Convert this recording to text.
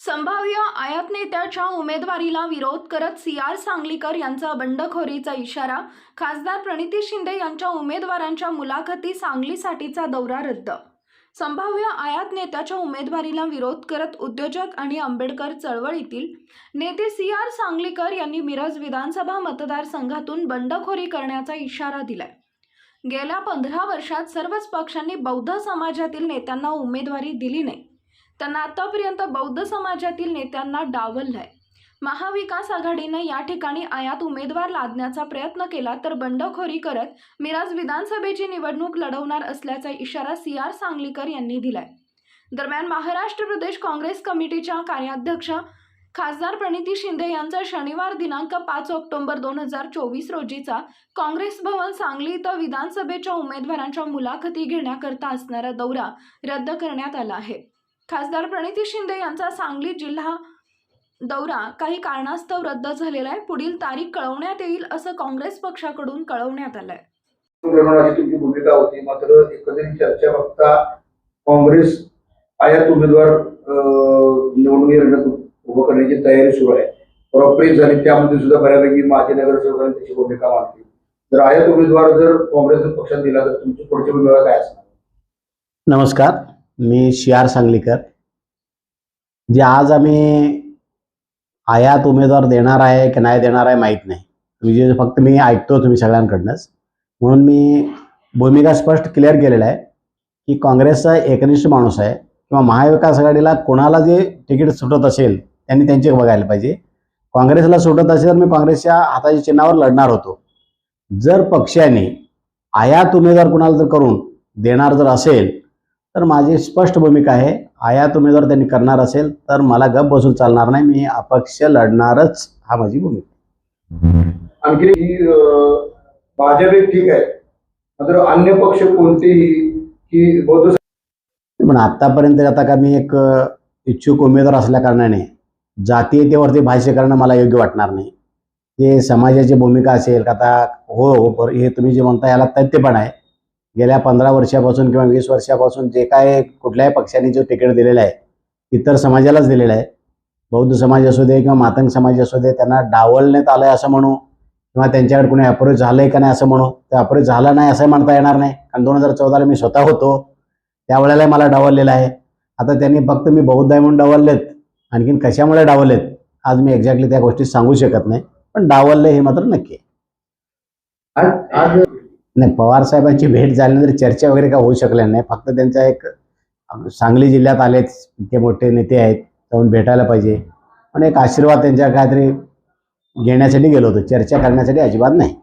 संभाव्य आयात नेत्याच्या उमेदवारीला विरोध करत सी आर सांगलीकर यांचा बंडखोरीचा इशारा खासदार प्रणिती शिंदे यांच्या उमेदवारांच्या मुलाखती सांगलीसाठीचा दौरा रद्द. संभाव्य आयात नेत्याच्या उमेदवारीला विरोध करत उद्योजक आणि आंबेडकर चळवळीतील नेते सी आर सांगलीकर यांनी मिरज विधानसभा मतदारसंघातून बंडखोरी करण्याचा इशारा दिलाय. गेल्या पंधरा वर्षात सर्वच पक्षांनी बौद्ध समाजातील नेत्यांना उमेदवारी दिली नाही. त्यांना आतापर्यंत बौद्ध समाजातील नेत्यांना डावललंय. महाविकास आघाडीनं या ठिकाणी आयात उमेदवार लादण्याचा प्रयत्न केला तर बंडखोरी करत मिराज विधानसभेची निवडणूक लढवणार असल्याचा इशारा सी आर सांगलीकर यांनी दिलाय. दरम्यान महाराष्ट्र प्रदेश काँग्रेस कमिटीच्या कार्याध्यक्ष खासदार प्रणिती शिंदे यांचा शनिवार दिनांक पाच ऑक्टोबर दोन हजार चोवीस रोजीचा काँग्रेस भवन सांगली इथं विधानसभेच्या उमेदवारांच्या मुलाखती घेण्याकरता असणारा दौरा रद्द करण्यात आला आहे. खासदार प्रणिती शिंदे यांचा सांगली जिल्हा दौरा काही कारणास्तव रद्द झालेला आहे. पुढील तारीख कळवण्यात येईल असं काँग्रेस पक्षाकडून कळवण्यात आलंय. भूमिका होती. मात्र एकंदरीत चर्चा बघता काँग्रेस आयात उमेदवार निवडणुकी उभं करण्याची तयारी सुरू आहे. प्रॉपरेट झाली. त्यामध्ये सुद्धा बऱ्यापैकी माजी नगरसेवकांनी त्याची भूमिका मांडली. जर आयात उमेदवार जर काँग्रेसने पक्षात दिला तर तुमची पुढची भूमिका काय असणार? नमस्कार. मी शियार सांगलीकर जे आज आम्ही आयात उमेदवार देणार आहे की नाही देणार आहे माहीत नाही. तुम्ही जे फक्त मी ऐकतो तुम्ही सगळ्यांकडनंच. म्हणून मी भूमिका स्पष्ट क्लिअर केलेला आहे की काँग्रेसचा एकनिष्ठ माणूस आहे किंवा महाविकास आघाडीला कोणाला जे तिकीट सुटत असेल त्यांनी त्यांचे बघायला पाहिजे. काँग्रेसला सुटत असेल तर मी काँग्रेसच्या हाताच्या चिन्हावर लढणार होतो. जर पक्षाने आयात उमेदवार कुणाला जर करून देणार जर असेल तर माझी स्पष्ट भूमिका आहे. आयात उमेदवार त्यांनी करणार असेल तर मला गप बसून चालणार नाही. मी अपक्ष लढणारच हा माझी भूमिका आणखी भाजप ठीक आहे. मात्र अन्य पक्ष कोणतेही की पण आत्तापर्यंत आता का मी एक इच्छुक उमेदवार असल्या कारणाने जातीयतेवरती भाष्य करणं मला योग्य वाटणार नाही. हे समाजाची भूमिका असेल का आता हो हो हे तुम्ही जे म्हणता याला तथ्य पण आहे. गेल्या पंधरा वर्षापासून किंवा वीस वर्षापासून जे काय कुठल्याही पक्षाने जो तिकीट दिलेलं आहे इतर समाजालाच दिलेलं आहे. बौद्ध समाज असू दे किंवा मातंग समाज असू दे त्यांना डावलण्यात आलं आहे असं म्हणू किंवा त्यांच्याकडे कोणी अप्रोच झालं आहे का नाही असं म्हणू ते अप्रोच झालं नाही असं म्हणता येणार नाही. कारण दोन हजार चौदाला मी स्वतः होतो त्यावेळेला मला डावललेलं आहे. आता त्यांनी फक्त मी बौद्ध आहे म्हणून डावललेत. आणखीन कशामुळे डावललेत आज मी एक्झॅक्टली त्या गोष्टी सांगू शकत नाही पण डावलले हे मात्र नक्की आज आज नाही पवार साहेबांची भेट झाल्यानंतर चर्चा वगैरे काय होऊ शकल्या नाही. फक्त त्यांचा एक सांगली जिल्ह्यात आलेच इतके मोठे नेते आहेत जाऊन भेटायला पाहिजे. पण एक आशीर्वाद त्यांच्या काहीतरी घेण्यासाठी गेलो होतो. चर्चा करण्यासाठी अजिबात नाही.